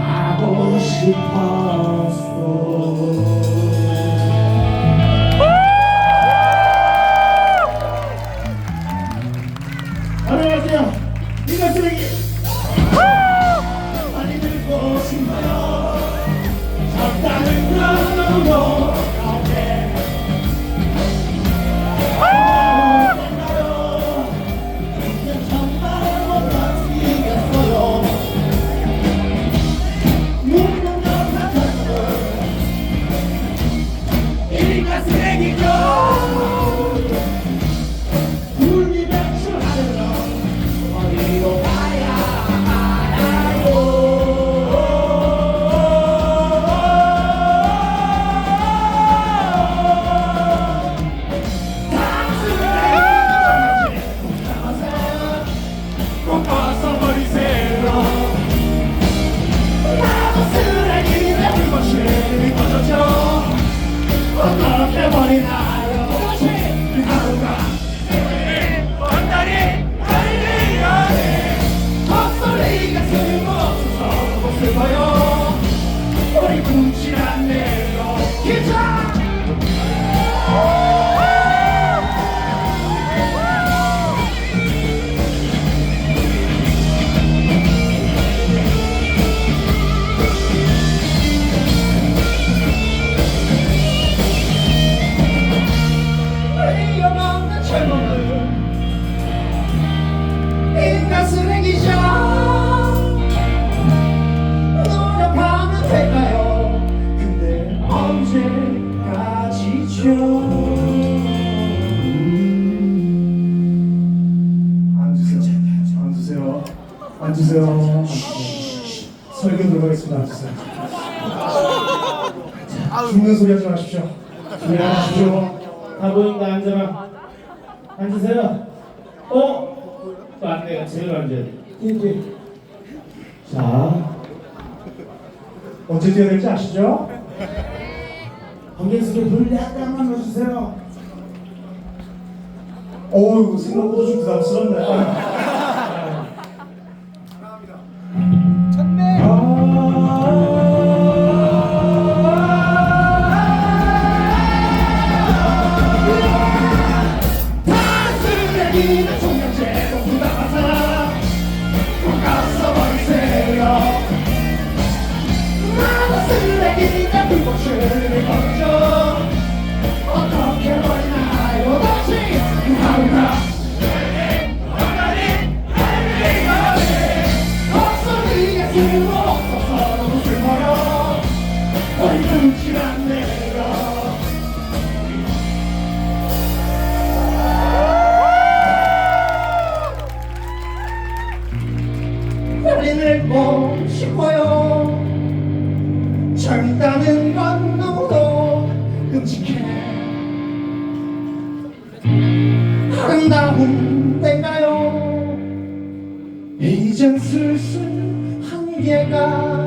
하고 싶었어 안녕하세요 이거 쓰레기 인간 쓰 위험없는 젊음은 인간 쓰레기죠 노력하면 될까요 근데 언제까지죠 앉으세요. 앉으세요. 앉으세요. 설교 들어가겠습니다. 앉으세요. 죽는 소리 하지 마십시오. 준비하십시오. 다 보인다 앉아라 앉으세요. 어? 맞네요. 제일 앉아야 돼. 이제 자. 언제 뛰어야 될지 아시죠? 관객석에 불 약간만 넣어주세요. 어우 생각보다 좀 부담스럽네. 젊다는 건 너무도 끔찍해. 아름다운 데가요? 이젠 슬슬 한계가